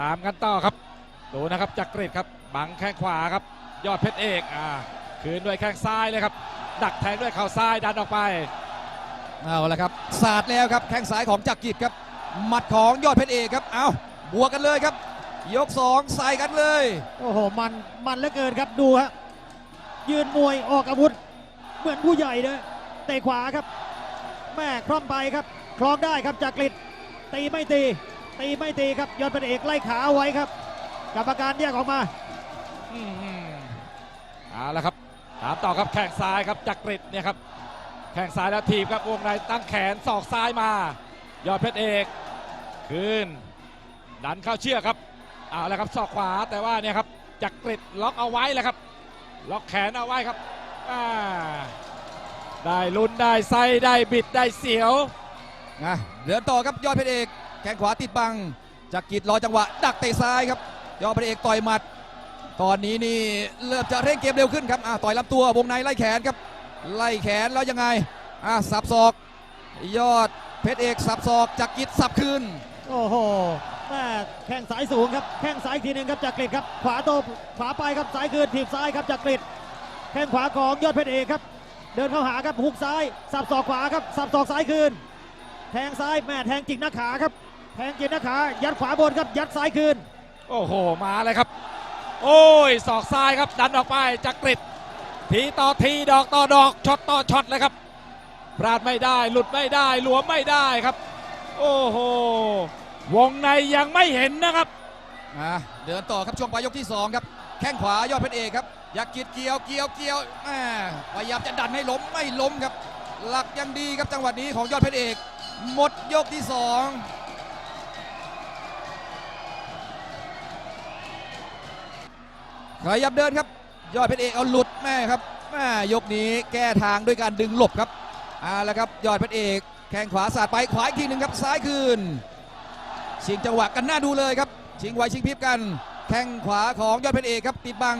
ตามกันต่อครับ ดูนะครับจักริดครับบังแข้งขวาครับ ยอดเพชรเอกอ่าคืนด้วยแข้งซ้ายเลยครับ ดักแทงด้วยเข่าซ้ายดันออกไปเอาละครับสาดแล้วครับแข้งซ้ายของจักรกิจครับหมัดของยอดเพชรเอกครับเอาบวกกันเลยครับ ยกสองใส่กันเลย โอ้โหมันมันเหลือเกินครับดูฮะยืนมวยออกอาวุธ เหมือนผู้ใหญ่เลยเตะขวาครับ แม่คล่อมไปครับ คล้องได้ครับจากกริดตีไม่ตี ตีไม่ตีครับยอดเป็นเอกไล่ขาเอาไว้ครับกรรมการแยกออกมาอืมเอาละครับถามต่อครับแข้งซ้ายครับจักริดเนี่ยครับแข้งซ้ายแล้วถีบครับวงในตั้งแขนศอกซ้ายมา ยอดเพชรเอกคืนดันเข้าเชือกครับเอาละครับศอกขวาแต่ว่าเนี่ยครับจักริดล็อกเอาไว้แล้วครับ ล็อกแขนเอาไว้ครับอ่าได้ลุ้นได้ไซได้บิดได้เสียวนะเดินต่อครับยอดเพชรเอก แข้งขวาติดบังจักกิจรอจังหวะ ดักเตะซ้ายครับยอดเพชรเอกต่อยหมัด ตอนนี้นี่เริ่มจะเร่งเกมเร็วขึ้นครับอะต่อยลำตัววงในไล่แขนครับ ไล่แขนแล้วยังไงอะสับศอก ยอดเพชรเอกสับศอกจักกิจสับคืนโอ้โหแม่แข้งสายสูงครับแข้งซ้ายทีหนึ่งครับจากกริดครับ ขวาโตขวาไปครับซ้ายคืนถีบซ้ายครับจากกริดแข้งขวาของยอดเพชรเอกครับ เดินเข้าหาครับหุกซ้ายสับศอกขวาครับสับศอกซ้ายคืน แทงซ้ายแม่แทงจิกหน้าขาครับ แทงจิกหน้าขา ยัดขวาบนครับ ยัดซ้ายคืน โอ้โห มาเลยครับ โอ้ย ศอกซ้ายครับ ดันออกไปจักริดทีต่อทีดอกต่อดอก ช็อตต่อช็อตเลยครับ พลาดไม่ได้ หลุดไม่ได้ หลวมไม่ได้ครับ โอ้โห วงในยังไม่เห็นนะครับอะเดินต่อครับช่วงปลายยกที่ 2 ครับ แข้งขวายอดเพชรเอกครับอยากกีดเกี่ยวเกี่ยวเกี่ยวแม่พยายามจะดันให้ล้มไม่ล้มครับ หลักยังดีครับจังหวะนี้ของยอดเพชรเอก หมดยกที่ 2 ขยับเดินครับ ยอดเพชรเอกเอาหลุดแม่ครับแม่ยกนี้แก้ทางด้วยการดึงหลบครับเอาละครับยอดเพชรเอกแข้งขวาสาดไปขวาอีกทีหนึ่งครับซ้ายคืนชิงจังหวะกันหน้าดูเลยครับ ชิงไวชิงพริบกัน แข้งขวาของยอดเพชรเอกครับติดบัง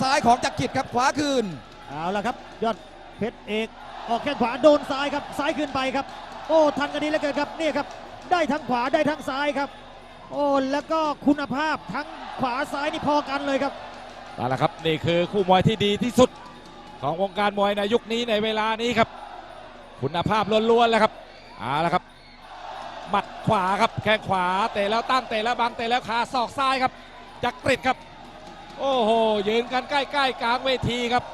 ซ้ายของจักรกิจครับขวาคืนเอาละครับ ยอดเพชรเอกออกแข้งขวาโดนซ้ายครับซ้ายขึ้นไปครับ โอ้ทันกันดีเหลือเกินครับนี่ครับ ได้ทั้งขวาได้ทั้งซ้ายครับ โอ้แล้วก็คุณภาพทั้งขวาซ้ายนี่พอกันเลยครับ นั่นแหละครับนี่คือคู่มวยที่ดีที่สุดของวงการมวยในยุคนี้ในเวลานี้ครับ คุณภาพล้วนๆแล้วครับเอาละครับหมัดขวาครับแข้งขวาเตะแล้วตั้งเตะแล้วบังเตะแล้วขาศอกซ้ายครับจักริดครับ โอ้โหยืนกันใกล้ๆกลางเวทีครับ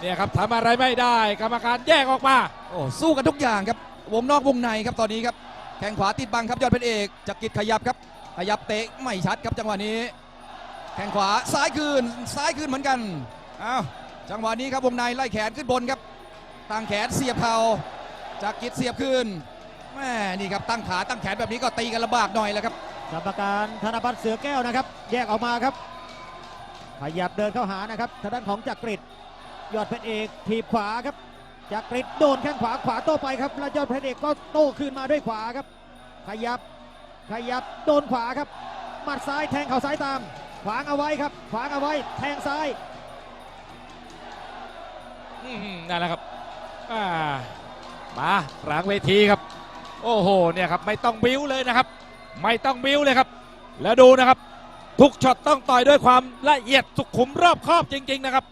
เนี่ยครับทำอะไรไม่ได้กรรมการแยกออกมาโอ้สู้กันทุกอย่างครับวงนอกวงในครับตอนนี้ครับแข้งขวาติดบังครับยอดเพชรเอกจักรกิจขยับครับขยับเตะไม่ชัดครับจังหวะนี้ แข้งขวาซ้ายคืนซ้ายคืนเหมือนกันอ้าวจังหวะนี้ครับวงในไล่แขนขึ้นบนครับตั้งแขนเสียบเข่าจักกิจเสียบคืนแม่นี่ครับตั้งขาตั้งแขนแบบนี้ก็ตีกันลำบากหน่อยแล้วครับกรรมการธนบัตรเสือแก้วนะครับ แยกออกมาครับ ขยับเดินเข้าหานะครับทางด้านของจักริดยอดเพชรเอกถีบขวาครับจักริดโดนแข้งขวาขวาโต้ไปครับแล้วยอดเพชรเอกก็โต้คืนมาด้วยขวาครับ ขยับขยับโดนขวาครับหมัดซ้ายแทงเข่าซ้ายตาม ขวางเอาไว้ครับขวางเอาไว้แทงซ้ายอื้อหือนั่นแหละครับอ่ามากลางเวทีครับ โอ้โหเนี่ยครับไม่ต้องบิ้วเลยนะครับ ไม่ต้องบิ้วเลยครับ แล้วดูนะครับ ทุกช็อตต้องต่อยด้วยความละเอียดสุขุมรอบคอบจริง ๆนะครับ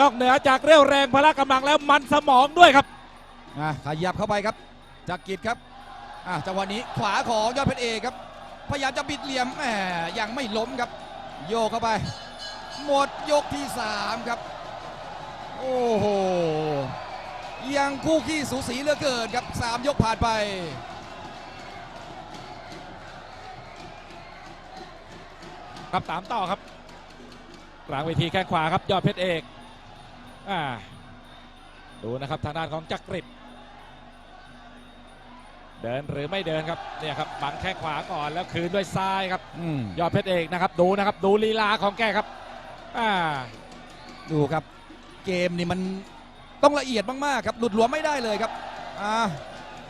นอกเหนือจากเรี่ยวแรงพละกำลังแล้วมันสมองด้วยครับอะขยับเข้าไปครับจักรกิจครับอะจังหวะนี้ขวาของยอดเพชรเอกครับพยายามจะบิดเหลี่ยมแหมยังไม่ล้มครับ โยกเข้าไป หมดยกที่ 3 ครับ โอ้โห ยังคู่ขี้สูสีเหลือเกินครับ 3 ยกผ่านไปครับตามต่อครับ กลางเวทีแข้งขวาครับ ยอดเพชรเอกอ่าดูนะครับทางด้านของจักริด เดินหรือไม่เดินครับเนี่ยครับบังแข้งขวาก่อนแล้วคืนด้วยซ้ายครับอืมยอดเพชรเอกนะครับดูนะครับดูลีลาของแกครับอ่าดูครับ เกมนี่มันต้องละเอียดมากๆครับหลุดหลวมไม่ได้เลยครับอ่า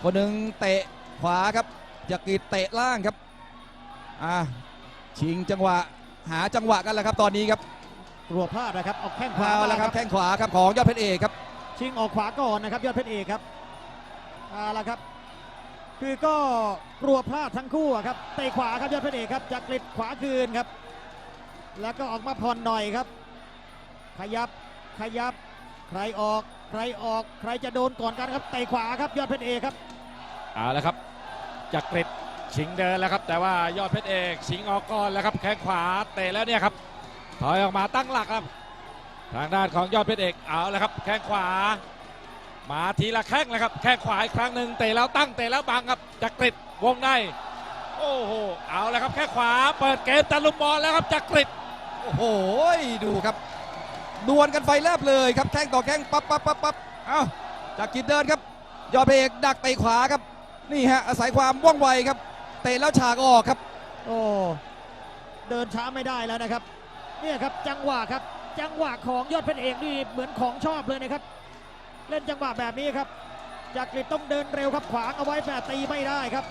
คนหนึ่งเตะขวาครับจักรีเตะล่างครับอ่าชิงจังหวะหาจังหวะกันแล้วครับตอนนี้ครับกลัวพลาดนะครับออกแข้งขวาเอามาละคครัรับบแข้งขวาครับของยอดเพชรเอกครับชิงออกขวาก่อนนะครับยอดเพชรเอกครับเอาละครับ คือก็กลัวพลาดทั้งคู่ครับเตะขวาครับยอดเพชรเอกครับจักริดขวาคืนครับ แล้วก็ออกมาผ่อนหน่อยครับ ขยับขยับใครออกใครออกใครจะโดนก่อนกันครับเตะขวาครับยอดเพชรเอกครับเอาละครับจักริดชิงเดินแล้วครับ แต่ว่ายอดเพชรเอกชิงออกก่อนแล้วครับแข้งขวาเตะแล้วเนี่ยครับถอยออกมาตั้งหลักครับ ทางด้านของยอดเพชรเอกเอาละครับแข้งขวา มาทีละแข้งเลยครับ แข้งขวาอีกครั้งหนึ่งเตะแล้วตั้งเตะแล้วบังครับจักริดวงในโอ้โหเอาละครับแข้งขวาเปิดเกมตะลุมบอลแล้วครับจักริดโอ้โหดูครับดวลกันไฟแลบเลยครับแข้งต่อแข้งปั๊บปั๊บปั๊บปั๊บเอ้าจากกิดเดินครับยอดเพเอกดักเตะขวาครับนี่ฮะอาศัยความว่องไวครับ เตะแล้วฉากออกครับ โอ้เดินช้าไม่ได้แล้วนะครับเนี่ยครับจังหวะครับจังหวะของยอดเพชรเอกนี่เหมือนของชอบเลยนะครับ เล่นจังหวะแบบนี้ครับจักริดต้องเดินเร็วครับขวางเอาไว้แต่ตีไม่ได้ครับ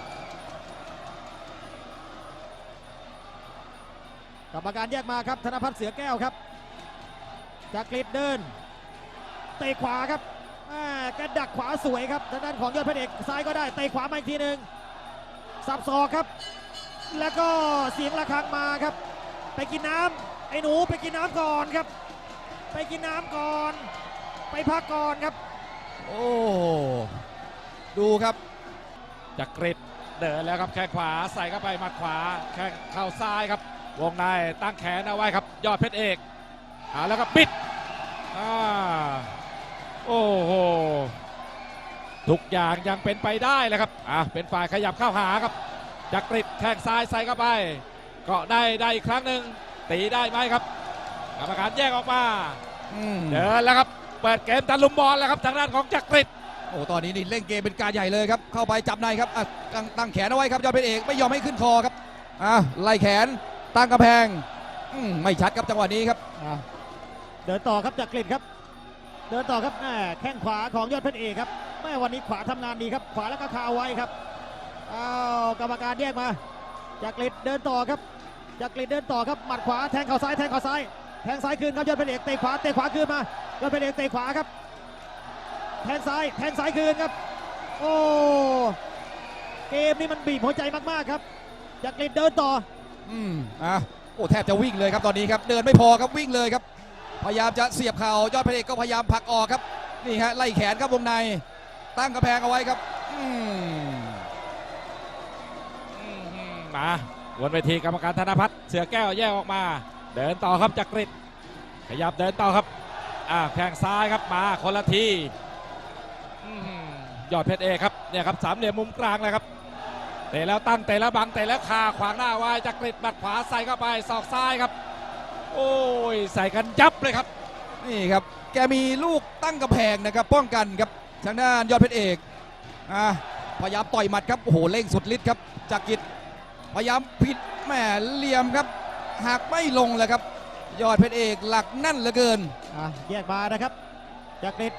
กรรมการแยกมาครับธนพัฒน์เสือแก้วครับจักริดเดินเตะขวาครับกระดักขวาสวยครับทางด้านของยอดพชรเอกซ้ายก็ได้เตะขวามาอีกทีหนึ่งสับศอกครับ แล้วก็เสียงระฆังมาครับ ไปกินน้ำไอ้หนูไปกินน้ำก่อนครับ ไปกินน้ำก่อน ไปพักก่อนครับ โอ้ดูครับจักริดเดินแล้วครับแข้งขวาใส่เข้าไปหมัดขวาแข้งเข่าซ้ายครับ วงในตั้งแขนเอาไว้ครับ ยอดเพชรเอกเอาแล้วก็ปิดอ่าโอ้โหทุกอย่างยังเป็นไปได้เลยครับอะเป็นฝ่ายขยับเข้าหาครับจักริดแข้งซ้ายใส่เข้าไปเกาะได้ได้อีกครั้งหนึ่งตีได้ไหมครับกรรมการแยกออกมาอืมเดินแล้วครับ เปิดเกมตะลุมบอลแล้วครับทางด้านของจักริดโอ้ตอนนี้นี่เล่นเกมเป็นการใหญ่เลยครับ เข้าไปจับในครับอะตั้งตั้งแขนเอาไว้ครับยอดเพชรเอกไม่ยอมให้ขึ้นคอครับอะไล่แขนตั้งกระแพงอืมไม่ชัดครับจังหวะนี้ครับอะเดินต่อครับจากกรีฑครับ เดินต่อครับแม่แข้งขวาของยอดเพชรเอกครับแม่วันนี้ขวาทำงานดีครับ ขวาแล้วก็คาเอาไว้ครับอ้าวกรรมการแยกมาจากกรีฑเดินต่อครับจากกรีฑเดินต่อครับหมัดขวาแทงเข่าซ้ายแทงเข่าซ้าย แทงซ้ายคืนครับยอดเพชรเอกเตะขวาเตะขวาคืนมายอดเพชรเอกเตะขวาครับ แทงซ้ายแทงซ้ายคืนครับ โอ้เกมนี้มันบีบหัวใจมากๆครับจากกรีฑเดินต่อ อืมอะโอ้แทบจะวิ่งเลยครับตอนนี้ครับ เดินไม่พอครับวิ่งเลยครับ พยายามจะเสียบเข่ายอดพระเอกก็พยายามผลักออกครับนี่ฮะไล่แขนครับวงในตั้งกระแพงเอาไว้ครับอืมอื้อหือมาวนเวทีกรรมการธนพัฒน์เสือแก้วแยกออกมา เดินต่อครับจักริดขยับเดินต่อครับอ่าแข้งซ้ายครับมาคนละทีอยอดเพชรเอกครับเนี่ยครับสามเหลี่ยมมุมกลางเลยครับเตะแล้วตั้งเตะแล้วบังเตะแล้วคาขวางหน้าไว้จักริดบัดขวาใส่เข้าไปศอกซ้ายครับ โอ้ยใส่กันยับเลยครับ นี่ครับ แกมีลูกตั้งกระแพงนะครับ ป้องกันครับทางด้านยอดเพชรเอกอะพยายามต่อยหมัดครับโอ้โหเร่งสุดฤทธิ์ครับจากกิจพยายามผิดแหมเหลี่ยมครับ หักไม่ลงเลยครับ ยอดเพชรเอกหลักนั่นเหลือเกินอะแยกมานะครับจักริด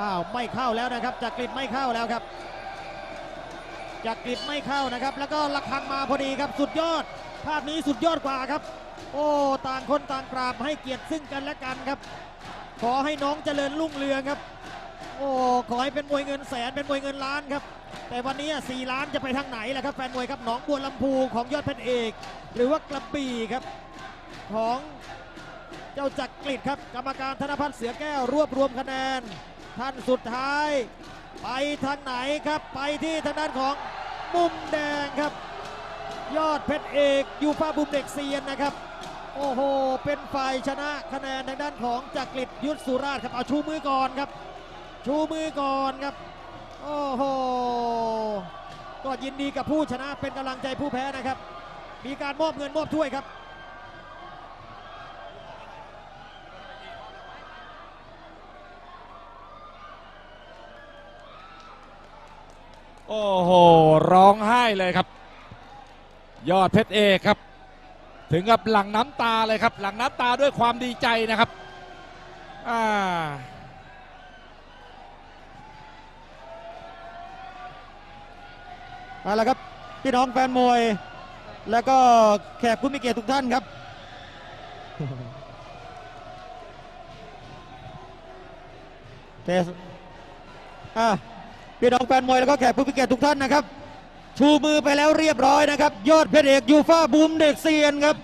อ้าวไม่เข้าแล้วนะครับจักริดไม่เข้าแล้วครับจักริดไม่เข้านะครับ แล้วก็ระฆังมาพอดีครับสุดยอด ภาพนี้สุดยอดกว่าครับ โอ้ต่างคนต่างกราบให้เกียรติซึ่งกันและกันครับ ขอให้น้องเจริญรุ่งเรืองครับ โอ้ขอให้เป็นมวยเงินแสนเป็นมวยเงินล้านครับ แต่วันนี้สี่ล้านจะไปทางไหนล่ะครับแฟนมวยครับหนองบัวลำพูของยอดเพชรเอก หรือว่ากระบี่ครับ ของเจ้าจักริดครับ กรรมการธนพัฒน์เสือแก้วรวบรวมคะแนน ท่านสุดท้าย ไปทางไหนครับไปที่ทางด้านของมุมแดงครับ ยอดเพชรเอกยูฟ่าบุมเด็กเซียนนะครับโอ้โห เป็นฝ่ายชนะคะแนนทางด้านของจักริดยุทธสุราชครับ เอาชูมือก่อนครับ ชูมือก่อนครับ โอ้โหก็ยินดีกับผู้ชนะเป็นกำลังใจผู้แพ้นะครับ มีการมอบเงินมอบถ้วยครับโอ้โห ร้องไห้เลยครับ ยอดเพชรเอกครับ ถึงกับหลังน้ำตาเลยครับ หลังน้ำตาด้วยความดีใจนะครับ อ่า เอาละครับพี่น้องแฟนมวย แล้วก็แขกผู้มีเกียรติทุกท่านครับ เทสอะพี่น้องแฟนมวยแล้วก็แขกผู้มีเกียรติทุกท่านนะครับ ชูมือไปแล้วเรียบร้อยนะครับ ยอดเพชรเอกยูฟ่าบูมเด็กเซียนครับ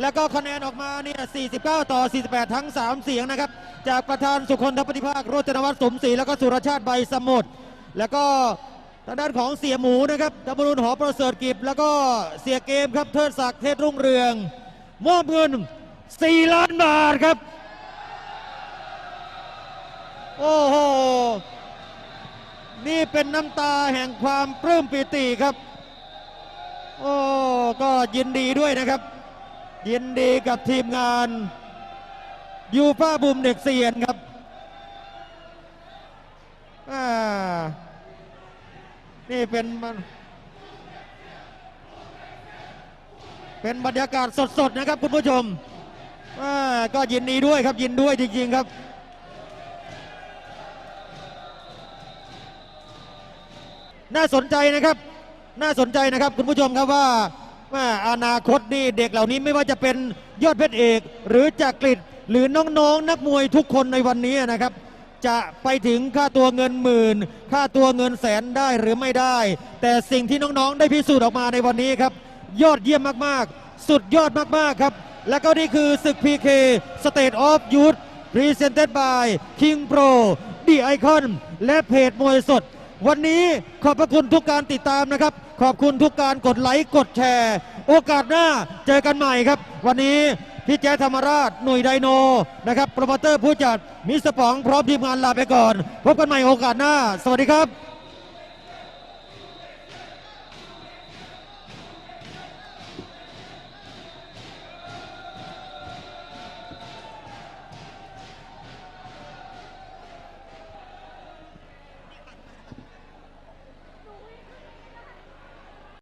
แล้วก็คะแนนออกมาเนี่ย 49 ต่อ 48 ทั้ง 3 เสียงนะครับ จากประธานสุคนทปฏิภาคโรจนวัฒน์สมศรีแล้วก็สุรชาติใบสมุทรแล้วก็างด้านของเสียหมูนะครับธรรมรุนหอประเสริฐกิจแล้วก็เสียเกมครับเทิดศักดิ์เทศรุ่งเรืองมอบเงิน 4 ล้านบาทครับ โอ้โห นี่เป็นน้ำตาแห่งความปลื้มปิติครับ โอ้ก็ยินดีด้วยนะครับ ยินดีกับทีมงานยูฟ่าบุมเด็กเซียนครับอ่า นี่เป็นเป็นบรรยากาศสดๆนะครับคุณผู้ชมอ่าก็ยินดีด้วยครับยินด้วยจริงๆครับ น่าสนใจนะครับ น่าสนใจนะครับคุณผู้ชมครับว่าว่าอนาคตนี่เด็กเหล่านี้ไม่ว่าจะเป็นยอดเพชรเอก หรือจากกรีฑหรือน้องๆนักมวยทุกคนในวันนี้นะครับ จะไปถึงค่าตัวเงินหมื่น ค่าตัวเงินแสนได้หรือไม่ได้ แต่สิ่งที่น้องๆ ได้พิสูจน์ออกมาในวันนี้ครับ ยอดเยี่ยมมากๆ สุดยอดมากๆครับ และก็นี่คือศึก PK State of Youth Presented by King Pro The Icon และเพจมวยสด วันนี้ขอบพระคุณทุกการติดตามนะครับ ขอบคุณทุกการกดไลค์กดแชร์ โอกาสหน้าเจอกันใหม่ครับ วันนี้ พี่แจ๊ธรรมราชหน่วยไดโนนะครับโปรโมเตอร์ผู้จัดมิสปองพร้อมทีมงานลาไปก่อน พบกันใหม่โอกาสหน้า สวัสดีครับ